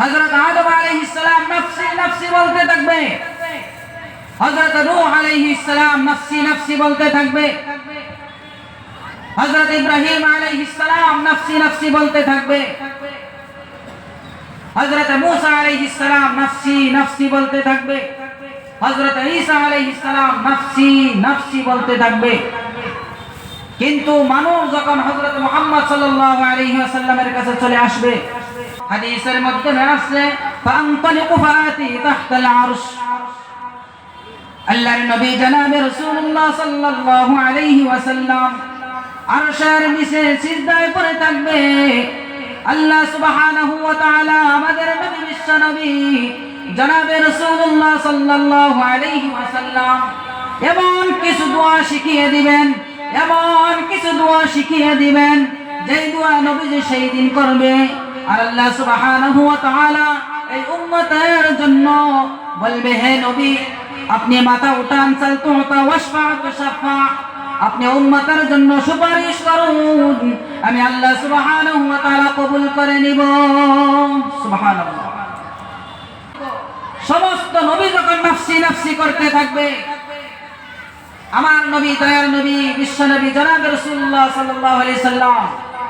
হযরত আদম আলাইহিস সালাম নফসি নফসি বলতে থাকবে হযরত নূহ আলাইহিস সালাম নফসি নফসি বলতে থাকবে হযরত ইব্রাহিম আলাইহিস সালাম নফসি নফসি বলতে থাকবে হযরত মূসা আলাইহিস সালাম নফসি নফসি বলতে থাকবে হযরত ঈসা আলাইহিস সালাম নফসি নফসি বলতে থাকবে কিন্তু মানুষ যখন হযরত মুহাম্মদ সাল্লাল্লাহু আলাইহি ওয়াসাল্লামের কাছে চলে আসবে হাদিসের মধ্যে আসছে ফান্তালিকু ফাতি তাহতাল আরশ। আল্লাহর নবী জনাবে রাসূলুল্লাহ সাল্লাল্লাহু আলাইহি ওয়াসাল্লাম আরশের নিচে সিজদায় পড়ে থাকবে। আল্লাহ সুবহানাহু ওয়া তাআলা আমাদের নবী, বিশ্ব নবী জনাবে রাসূলুল্লাহ সাল্লাল্লাহু আলাইহি ওয়াসাল্লাম এমন কিছু দোয়া শিখিয়ে দিবেন, এমন কিছু দোয়া শিখিয়ে দিবেন, যেই দোয়া নবীজি সেই দিন করবে। আর আল্লাহ সুবহানাহু ওয়া তাআলা এই উম্মতের জন্য বলবে, হে নবী, আপনি মাথা উঠান আপনি উম্মতের জন্য সুপারিশ করুন। আমি আল্লাহ সুবহানাহু ওয়া তাআলা কবুল করে নিব। সুবহানাল্লাহ। সমস্ত নবী যখন নাফসি নাফসি করতে থাকবে, আমার নবী, দয়ার নবী, বিশ্ব নবী, জনাব রাসূলুল্লাহ সাল্লাল্লাহু আলাইহি সাল্লাম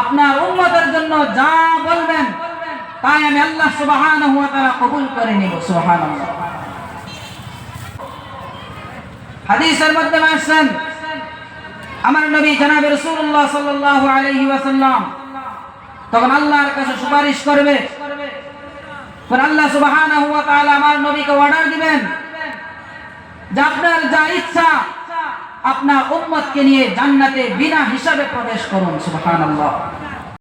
আপনার উম্মতের জন্য যা বলবেন, তাই আমি আল্লাহ সুবহানাহু ওয়া তাআলা কবুল করে নিব, সুবহানাল্লাহ। হাদিসের মধ্যে আসছেন, আমার নবী জনাবে রাসূলুল্লাহ সাল্লাল্লাহু আলাইহি ওয়াসাল্লাম। তখন আল্লাহর কাছে সুপারিশ করবে আল্লাহ সুবহানাহু ওয়া তাআলা আমার নবীকে অর্ডার দিবেন যে আপনার যা ইচ্ছা আপনার উম্মতকে নিয়ে জান্নাতে বিনা হিসাবে প্রবেশ করুন সুবহানাল্লাহ।